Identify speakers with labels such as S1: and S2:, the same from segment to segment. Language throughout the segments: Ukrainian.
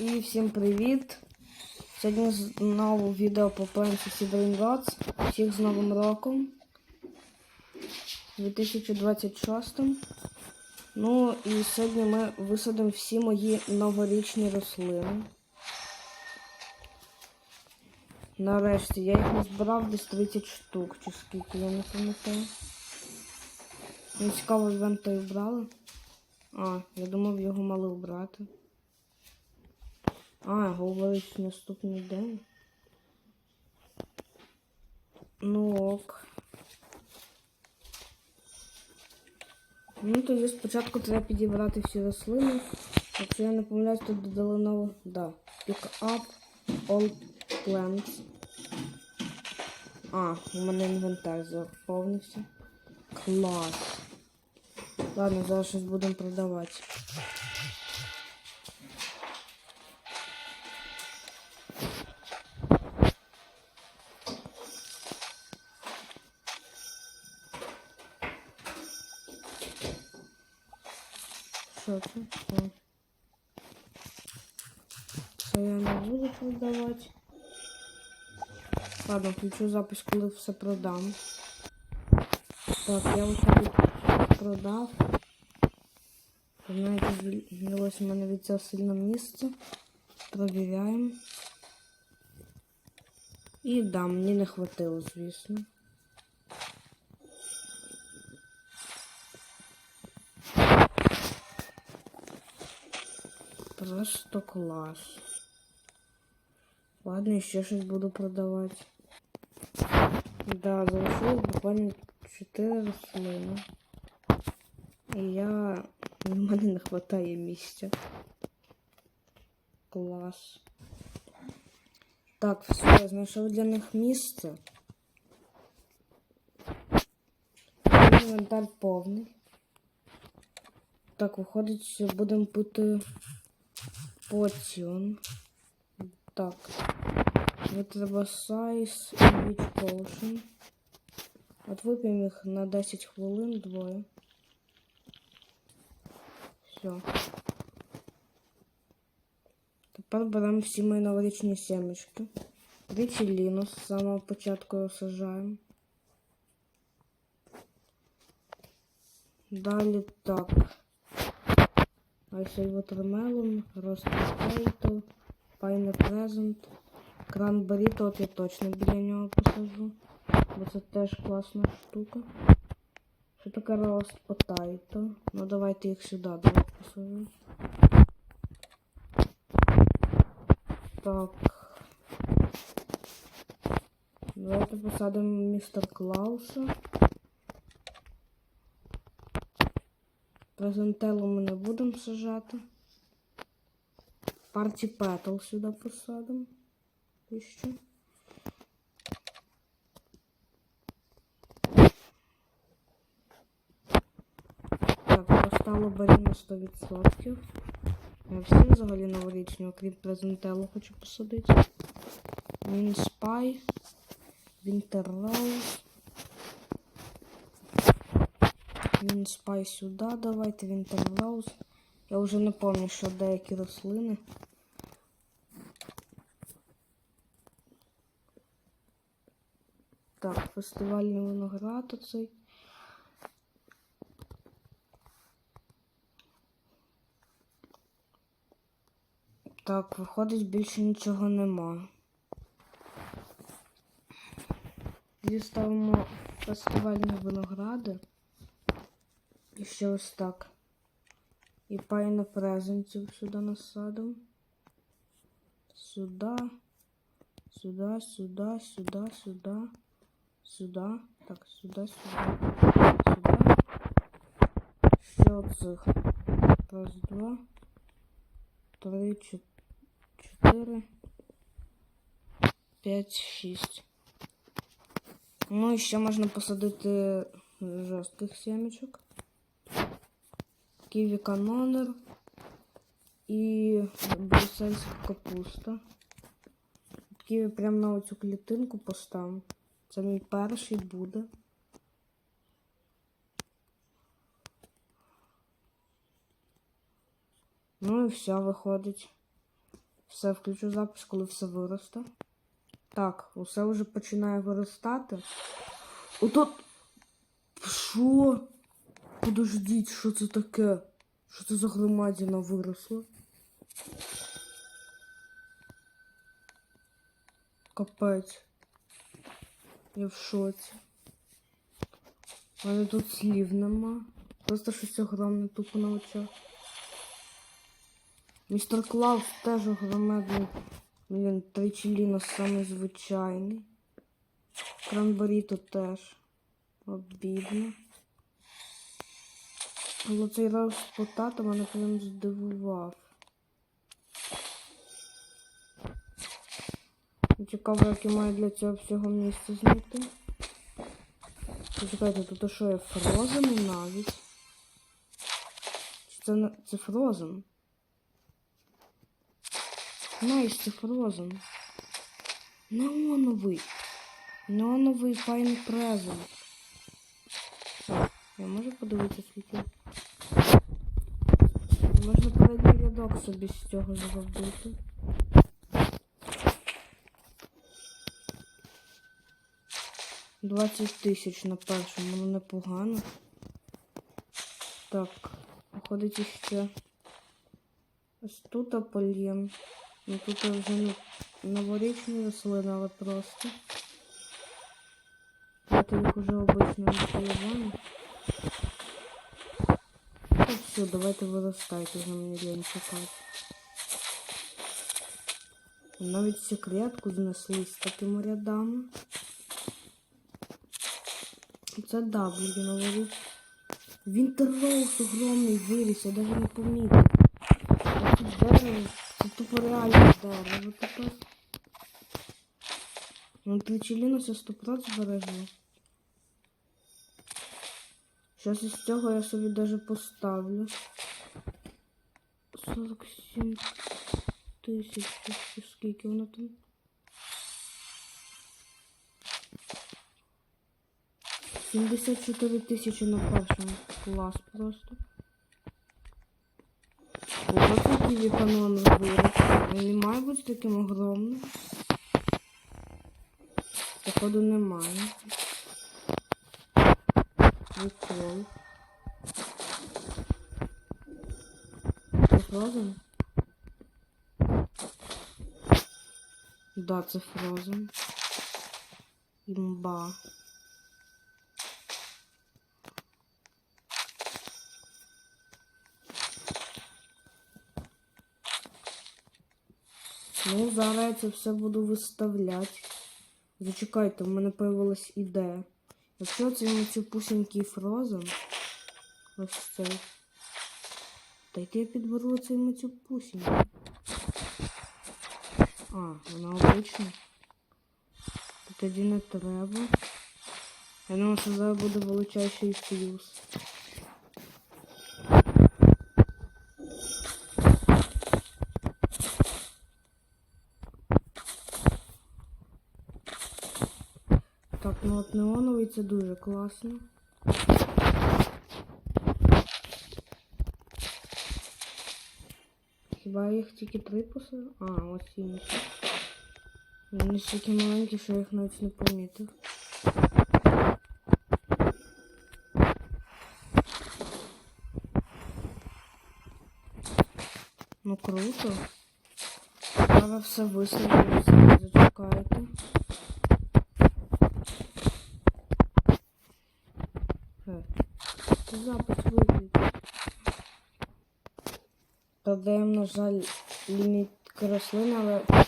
S1: І всім привіт! Сьогодні знову відео по Plancy Brain Rods. Всіх з Новим роком 2026. Ну і сьогодні ми висадимо всі мої новорічні рослини. Нарешті я їх назбирав десь 30 штук, чи скільки, я не пам'ятаю. Мені цікаво, івент брали. А, я думав, його мали вбрати. А, говорить наступний день. Ну ок. Ну, тоді спочатку треба підібрати всі рослини. Якщо я не помиляюсь, тут додали нову. Да. Pick up all plants. А, у мене інвентар заповнився. Клас. Ладно, зараз щось будемо продавати. Продавати. Ладно, включу запис, коли все продам. Так, я ось тут продав. Знаєте, звільнилось у мене від цього сильне місце. Провіряємо. І да, мені не хватило, звісно. Просто клас. Ладно, ще щось буду продавати. Да, залишилось буквально 4 рослини. І я... У мене не вистачає місця. Клас. Так, все, я знайшов для них місце. Інвентар повний. Так, виходить, будемо пити поціон. Так. Треба сайз і Witch Potion. От вип'ємо їх на 10 хвилин двоє. Все. Тепер беремо всі мої новорічні сімечки. Тричі лінус з самого початку сажаємо. Далі так. Рост Potato, Пайне Презент, Кранбері, то от я точно біля нього посажу. Бо це теж класна штука. Що таке Рост Potato? Ну давайте їх сюди давай посажу. Так. Давайте посадимо містер Клауса. Презентелу ми не будемо сажати. Парті Петл сюди посадимо. І що? Так, постало барі на 100%. Я всі взагалі новорічні, окрім презентелу хочу посадити. Він спай. Вінтер Роуз. Він спай сюди, давайте, Вінтер Роуз. Я вже не пам'ятаю, що деякі рослини. Так, фестивальний виноград оцей. Так, виходить, більше нічого нема. Діставимо фестивальні виногради. І ще ось так. І пайно презентів сюди насадимо. Сюди. Сюди, сюди, сюди, сюди. Сюди. Так, сюди, сюди. Сюди. Ще оцих. Раз, два. Три, чотири. П'ять, шість. Ну і ще можна посадити жорстких сімечок. Ківі канонер і брюссельська капуста. Ківі прямо на оцю клітинку поставимо. Це мій перший буде. Ну і все виходить. Все, включу запис, коли все виросте. Так, усе вже починає виростати. Отут. Що? Подождіть, що це таке? Що це за громадіна виросла? Капець. Я в шоці. У мене тут слів нема. Просто щось огромне тупо на очах. Містер Клаус теж огромний. Блін, тричеліно самий звичайний. Кранбаріто теж. Обідно. Але цей раз потата мене прям здивував. Цікаво, як я маю для цього всього місця знайти. Почекайте, тут що є Фрозен навіть? Чи це, це Фрозен? Знаєш, це Фрозен. Неоновий. Неоновий файн презент. Я можу подивитися скільки? Можна передній рядок собі з цього зробити. Двадцять тисяч на першому, ну непогано. Так, виходить іще. Ось тут апольєм. Ну тут вже не новорічні рослини, але просто. Давайте їх уже обично поливаємо. Ну все, давайте виростайте, вже мені лень чекати. Навіть секретку знесли з такими рядами. Це да, блін, говорить. Вінтерроуз огромний виріс, я навіть не помітив. А тут дерево, це тупо реально дерево тепер. Ну, тричеліну це 100% збережу. Щас із цього я собі даже поставлю. 47 тисяч, скільки воно там? Сімдесят чотири тисячі на першому клас просто. Це ківі канон виріс. Він не має бути таким огромним. Походу немає. Прикол. Фрозен? Да, це Фрозен. Імба. Ну, зараз я це все буду виставляти. Зачекайте, в мене появилась ідея. Якщо це на цю пусенький фрозен, ось цей. Дайте я підберу цей мацю пусіньку. А, вона обична. То Тоді не треба. Я думаю, що зараз буде величайший фьюз. Так, ну от неоновий це дуже класно. Хіба їх тільки три посадив? А, ось інші. Вони стільки маленькі, що я їх навіть не помітив. Ну круто. Зараз все висадилося, зачекайте. Продаємо, на жаль, ліміт рослин, але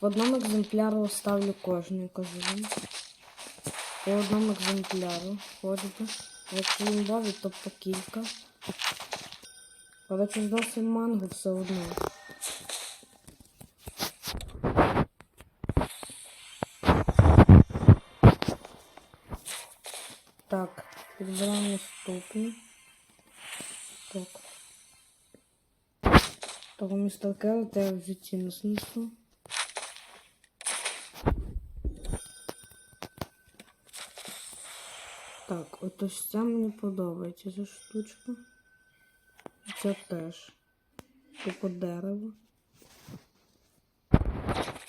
S1: в одному екземпляру оставлю кожний кожен. По одному екземпляру ходите. Якщо він бавить, то по кілька. Але це здався манго все одно. Так, підбираємо наступний. Так. Того містер Керрот я в житті не снесу. Так, от ось ця мені подобається ця штучка. Це теж. Типу дерево.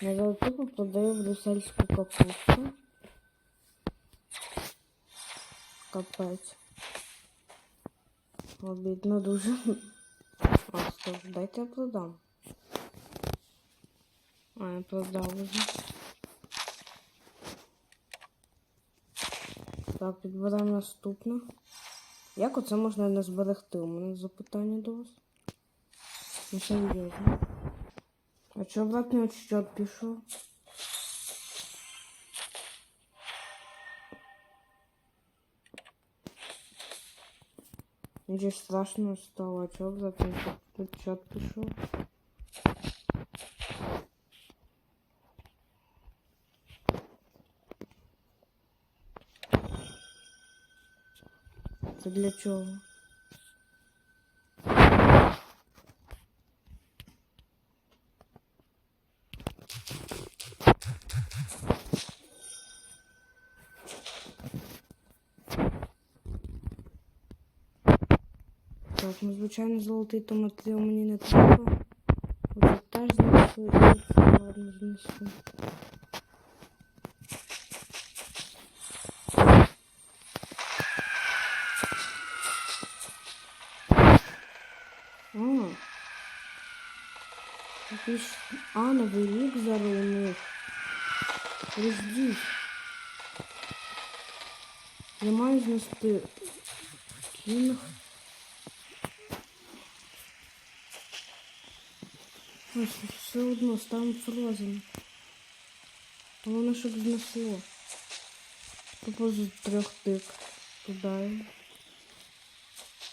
S1: Я золоту продаю брюссельську капусту. Капець. Обідно дуже. Просто дайте я продам. А, я продав уже. Так, підбираємо наступне. Як оце можна не зберегти? У мене запитання до вас. Ну, серйозно. А чого обратний отсчет пішов? Ничего страшного стало, а чё обратный отсчет пішов? Це для чого? звичайно золотий то матеріал мені не треба. Оце теж знесу і це ладно знесу. А. Якийсь... А, новий рік зараз у них. Подождіть. Я маю знести кінг. Все одно ставимо фрозен. Головне, щоб знесло. Тупо з трьох тик. Туди.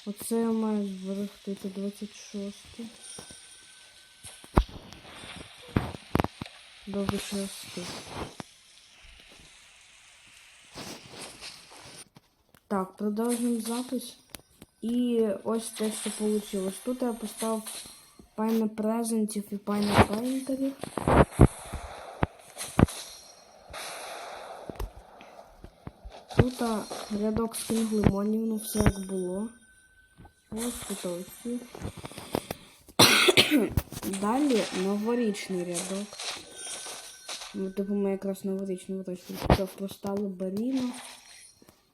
S1: Оце я маю зберегти, це 26. Добре, що я встиг. Так, продовжуємо запис. І ось те, що вийшло. Тут я поставив пайне презентів і пайне пейнтерів. Тут рядок з кінг лимонів, ну все як було. Ось тут ось. Далі новорічний рядок. Ну, типу ми якраз новорічний вирощуємо. Це простало Баріно.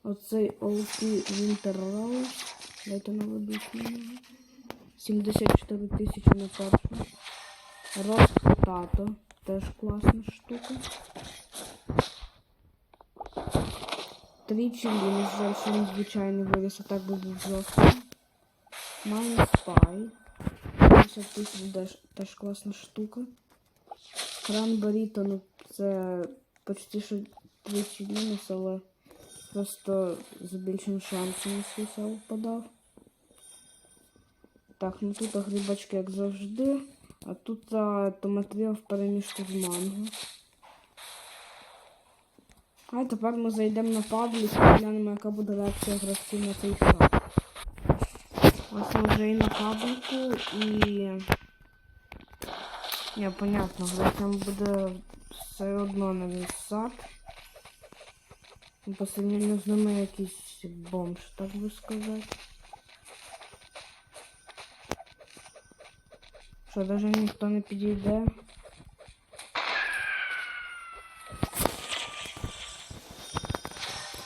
S1: Оцей OP Winter Rose. Дайте нього. 74 тисячі на першому. Рост Тато. Теж класна штука. Тричі він жаль, що він звичайний виріс, а так би був жорсткий. Майн Спай. 50 тисяч теж, класна штука. Кран Баріто, ну це почти що тричі мінус, але просто з більшим шансом свіса впадав. Так, ну тут грибочки, як завжди. А тут а, томатріал в перемішку з манго. А тепер ми зайдемо на паблік і глянемо, яка буде реакція гравців на цей сад. Ось ми вже і на пабліку і... Ні, понятно, гравцям буде все одно на мій сад. По сравнению з ними якийсь бомж, так би сказати. Що, даже ніхто не підійде.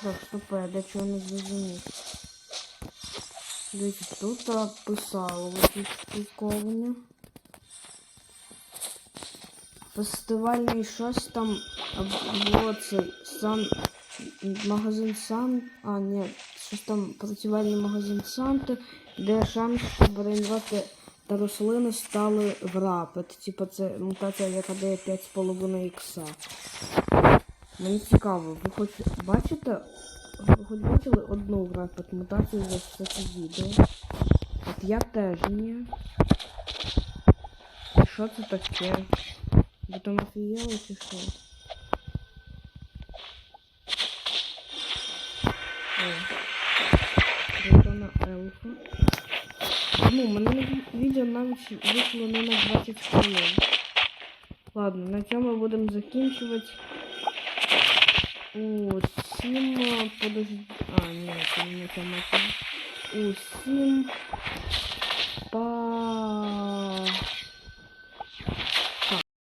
S1: Так, стоп, я до чого не зрозумів. Дивіться, тут писало якісь спілковання. Фестивальний щось там цей сан магазин Сан. А, ні, щось там працювальний магазин Санти, де шанс, щоб та рослини стали в рапет. Типа це мутація, яка дає 5,5 ікса. Мені цікаво, ви хоч бачите? Ви хоч бачили одну в рапет мутацію за все це відео? От я теж ні. Що це таке? Ви там офігели чи що? Ритона елфа. Ну, мене ві- відео навіть вийшло не на 20 хвилин. Ладно, на цьому будемо закінчувати. Усім подожди. А, ні, це не на цьому. Усім па.